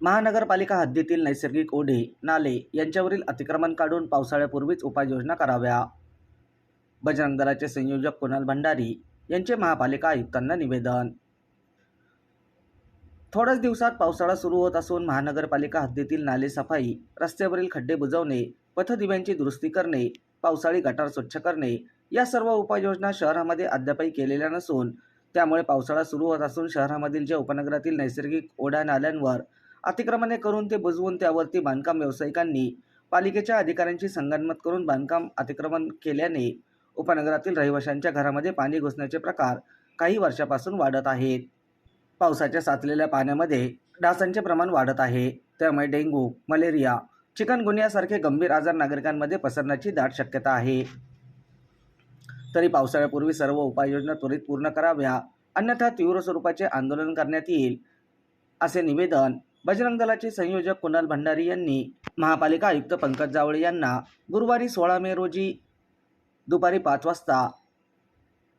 महानगरपालिका हद्दीतील नैसर्गिक ओढे नाले यांच्यावरील अतिक्रमण काढून पावसाळ्यापूर्वीच उपाययोजना कराव्या. बजरंग दलाचे संयोजक कुणाल भंडारी यांचे महापालिका आयुक्तांना निवेदन. थोड्याच दिवसात पावसाळा सुरू होत असून महानगरपालिका हद्दीतील नाले सफाई रस्त्यावरील खड्डे बुजवणे पथदिव्यांची दुरुस्ती करणे पावसाळी गटार स्वच्छ करणे या सर्व उपाययोजना शहरामध्ये अद्यापही केलेल्या नसून त्यामुळे पावसाळा सुरू होत असून शहरामधील जे उपनगरातील नैसर्गिक ओढ्या नाल्यांवर अतिक्रमणे करून ते बुजवून त्यावरती बांधकाम व्यावसायिकांनी पालिकेच्या अधिकाऱ्यांशी संगनमत करून बांधकाम अतिक्रमण केल्याने उपनगरातील रहिवाशांच्या घरामध्ये पाणी घुसण्याचे प्रकार काही वर्षापासून वाढत आहेत. पावसाच्या साचलेल्या पाण्यामध्ये डासांचे प्रमाण वाढत आहे. त्यामुळे डेंग्यू मलेरिया चिकनगुन्यासारखे गंभीर आजार नागरिकांमध्ये पसरण्याची दाट शक्यता आहे. तरी पावसाळ्यापूर्वी सर्व उपाययोजना त्वरित पूर्ण कराव्या अन्यथा तीव्र स्वरूपाचे आंदोलन करण्यात येईल असे निवेदन बजरंग दलाचे संयोजक कुणाल भंडारी यांनी महापालिका आयुक्त पंकज जावळे यांना गुरुवारी सोळा मे रोजी दुपारी पाच वाजता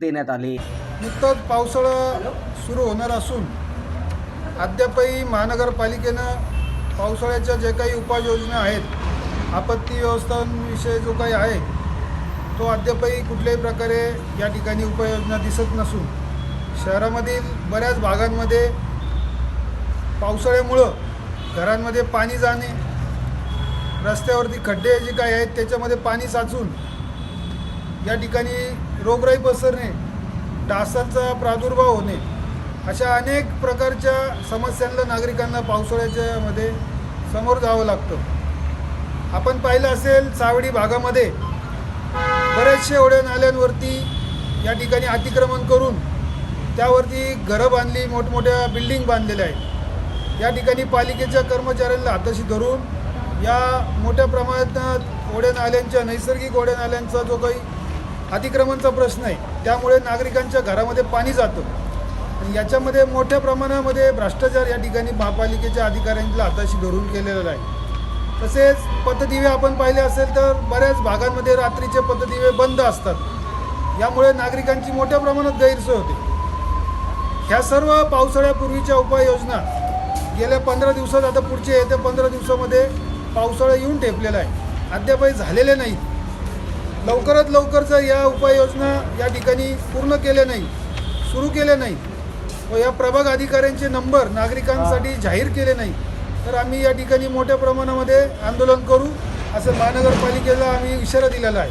देण्यात आले. नुकताच पावसाळा सुरू होणार असून अद्यापही महानगरपालिकेनं पावसाळ्याच्या जे काही उपाययोजना आहेत आपत्ती व्यवस्थापनविषयी जो काही आहे तो अद्यापही कुठल्याही प्रकारे या ठिकाणी उपाययोजना दिसत नसून शहरामधील बऱ्याच भागांमध्ये पावसाळ्यामुळं घरांमध्ये पाणी जाणे रस्त्यावरती खड्डे जे काही आहेत त्याच्यामध्ये पाणी साचून या ठिकाणी रोगराई पसरणे डासांचा प्रादुर्भाव होणे अशा अनेक प्रकारच्या समस्यांना नागरिकांना पावसाळ्याच्यामध्ये समोर जावं लागतं. आपण पाहिलं असेल सावडी भागामध्ये बरेचसे ओढ्या नाल्यांवरती या ठिकाणी अतिक्रमण करून त्यावरती घरं बांधली मोठमोठ्या बिल्डिंग बांधलेल्या आहेत. या ठिकाणी पालिकेच्या कर्मचाऱ्यांना हाताशी धरून या मोठ्या प्रमाणात ओढ्या नाल्यांच्या नैसर्गिक ओढ्या नाल्यांचा जो काही अतिक्रमणचा प्रश्न आहे त्यामुळे नागरिकांच्या घरामध्ये पाणी जातं. याच्यामध्ये मोठ्या प्रमाणामध्ये भ्रष्टाचार या ठिकाणी महापालिकेच्या अधिकाऱ्यांच्या हाताशी धरून केलेला आहे. तसेच पथदिवे आपण पाहिले असेल तर बऱ्याच भागांमध्ये रात्रीचे पथदिवे बंद असतात. यामुळे नागरिकांची मोठ्या प्रमाणात गैरसोय होते. ह्या सर्व पावसाळ्यापूर्वीच्या उपाययोजना गेल्या पंधरा दिवसात आता पुढच्या येत्या पंधरा दिवसामध्ये पावसाळा येऊन ठेपलेला आहे. अद्यापही झालेले नाहीत. लवकरात लवकर जर या उपाययोजना या ठिकाणी पूर्ण केल्या नाही सुरू केल्या नाही व या प्रभाग अधिकाऱ्यांचे नंबर नागरिकांसाठी जाहीर केले नाही तर आम्ही या ठिकाणी मोठ्या प्रमाणामध्ये आंदोलन करू असं महानगरपालिकेला आम्ही इशारा दिलेला आहे.